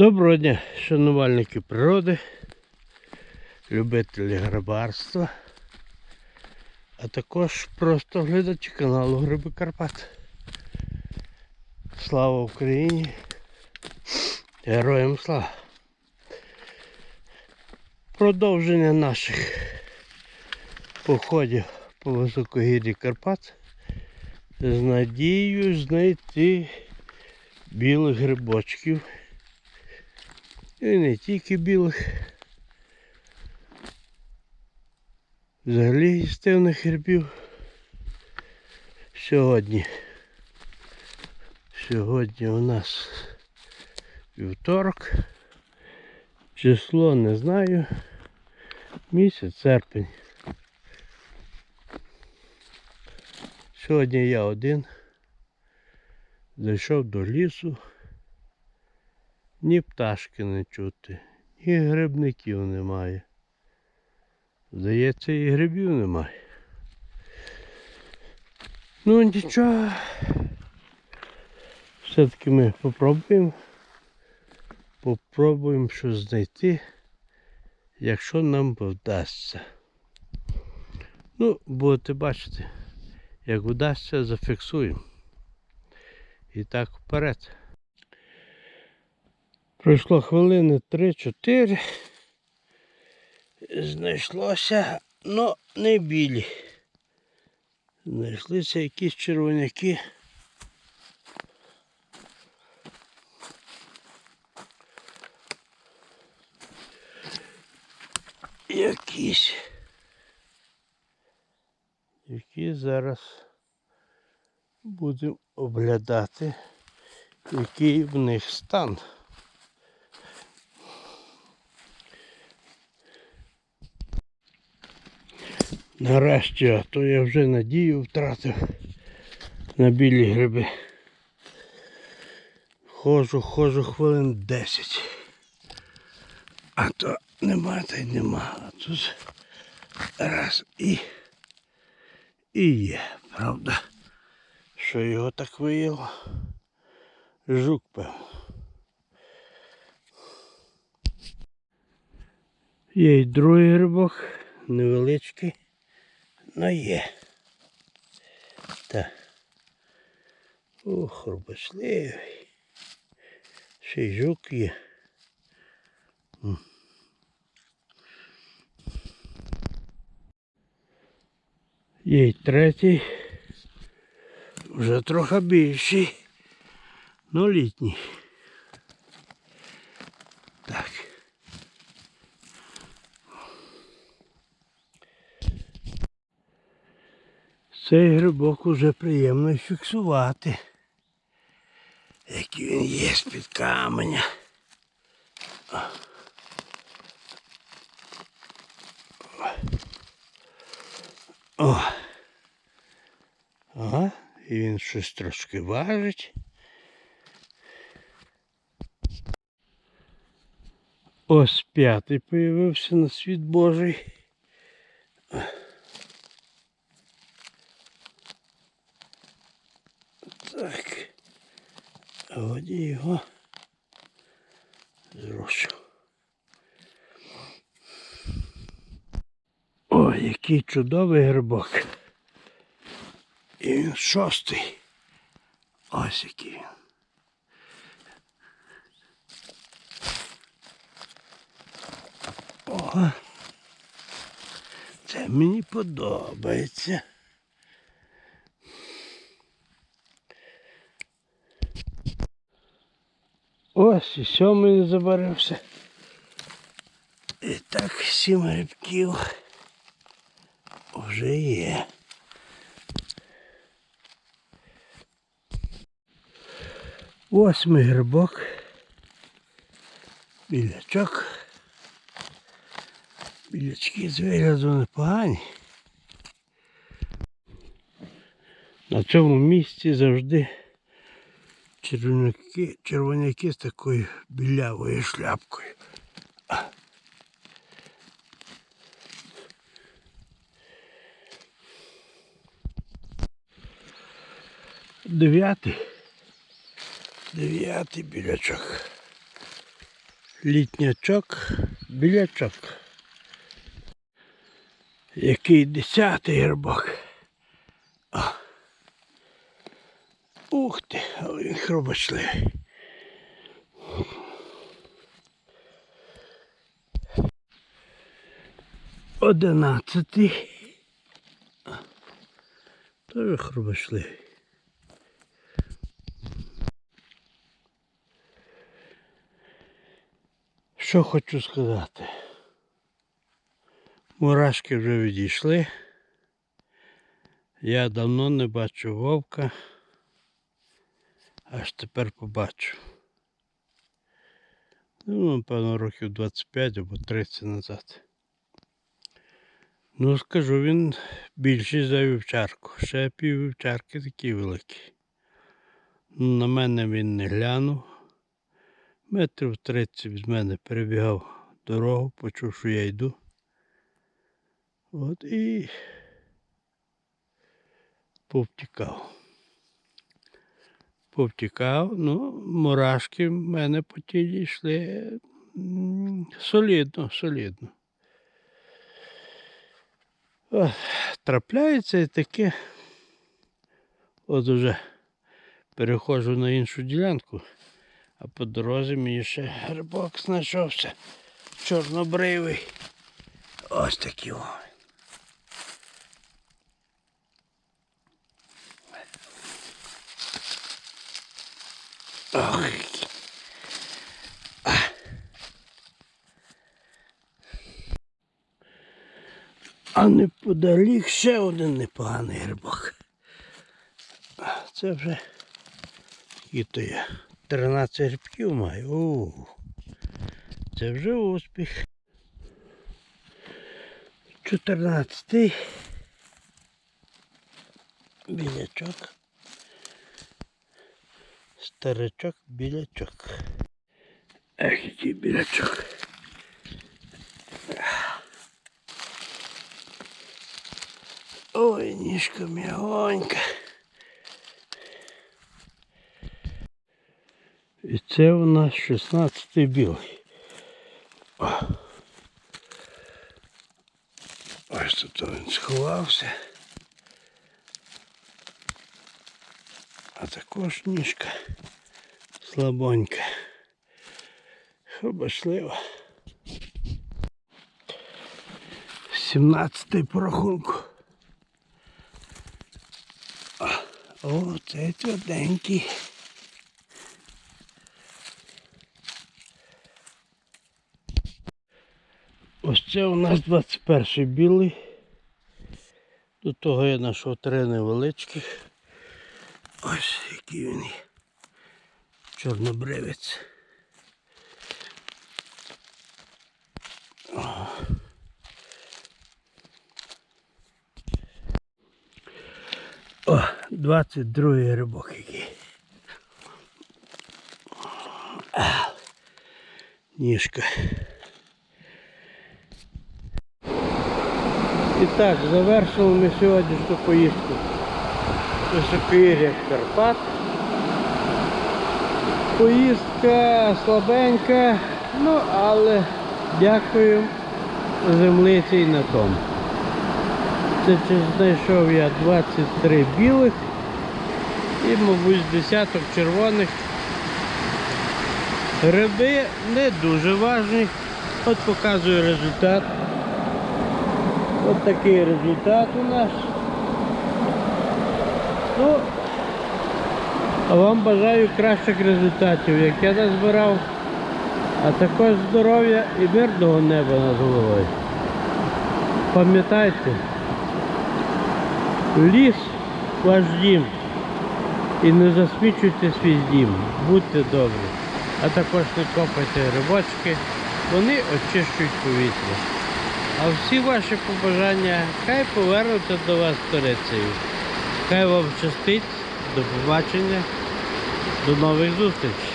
Доброго дня, шанувальники природи, любителі грибарства, а також просто глядачі каналу Гриби Карпат. Слава Україні! Героям слава! Продовження наших походів по високогір'ї Карпат з надією знайти білих грибочків. І не тільки білих. Взагалі їстивних грибів. Сьогодні. Сьогодні у нас вівторок. Число не знаю. Місяць серпень. Сьогодні я один. Зайшов до лісу. Ні пташки не чути, ні грибників немає. Здається, і грибів немає. Ну нічого. Все-таки ми попробуємо. Попробуємо щось знайти, якщо нам вдасться. Ну, будете бачити, як вдасться, зафіксуємо. І так вперед. Пройшло хвилини 3-4. Знайшлося, но не білі. Знайшлися якісь червоняки. Якісь. Які зараз будемо оглядати, який в них стан. Нарешті, а то я вже надію втратив на білі гриби. Ходжу, ходжу хвилин 10. А то нема та й нема. А тут раз і, і є, правда, що його так виїло. Жук певно. Є й другий грибок, невеличкий. Ну є. Так. Ох, робочливий. Ще й жук є. Є й третій. Вже трохи більший. Ну літній. Так. Цей грибок уже приємно фіксувати. Який він є з-під каменя. О. Ага, і він щось трошки важить. Ось п'ятий появився на світ Божий. Так. А воді його зрушу. О, який чудовий грибок. І він шостий. Ось який він. О, це мені подобається. Ось і сьомий забарився. І так сім грибків вже є. Восьмий грибок. Білячок. Білячки з вигляду непогані. На цьому місці завжди червоняки, червоняки з такою білявою шляпкою. Дев'ятий. Дев'ятий білячок. Літнячок, білячок. Який десятий рибак. О. Ух ти, але він хробочливий. Одинадцятий. Тоже хробочливий. Що хочу сказати? Мурашки вже відійшли. Я давно не бачу вовка. Аж тепер побачу. Ну, напевно, років 25 або 30 назад. Ну, скажу, він більший за вівчарку. Ще пів вівчарки такі великі. Ну, На мене він не глянув. Метрів 30 від мене перебігав дорогу, почув, що я йду. От і повтікав. Повтікав, ну, мурашки в мене по тілі йшли солідно, солідно. Трапляється і таке. От уже переходжу на іншу ділянку, а по дорозі мені ще грибок знайшовся. Чорнобривий. Ось такий Ох. А. А неподалік ще один непоганий грибок. Це вже і то я 13 грибків маю. У, Це вже успіх. 14 білячок. Старичок білячок. Ех, який білячок. Ой, ніжка м'ягонька. І це у нас 16-й білий. О. Ось тут він сховався. А також ніжка слабонька. Хобашлива. 17-й по рахунку. О, цей тверденький. Ось це у нас 21 білий. До того я знайшов три невеличких. Ось який він. є. Чорнобривець. О. О, 22 рибок який. Ніжка. І так, завершили ми сьогоднішню поїздку. Високогір'я Карпат. Поїздка слабенька, ну але дякую землиці і на тому. Це знайшов я 23 білих і, мабуть, десяток червоних. Гриби не дуже важні. От показую результат. От такий результат у нас. Ну, а вам бажаю кращих результатів, як я назбирав, а також здоров'я і мирного неба над головою. Пам'ятайте, ліс ваш дім. І не засмічуйте свій дім, будьте добрі. А також не копайте грибочки, вони очищують повітря. А всі ваші побажання хай повернуться до вас сторицею. Хай вам щастить, до побачення, до нових зустрічей.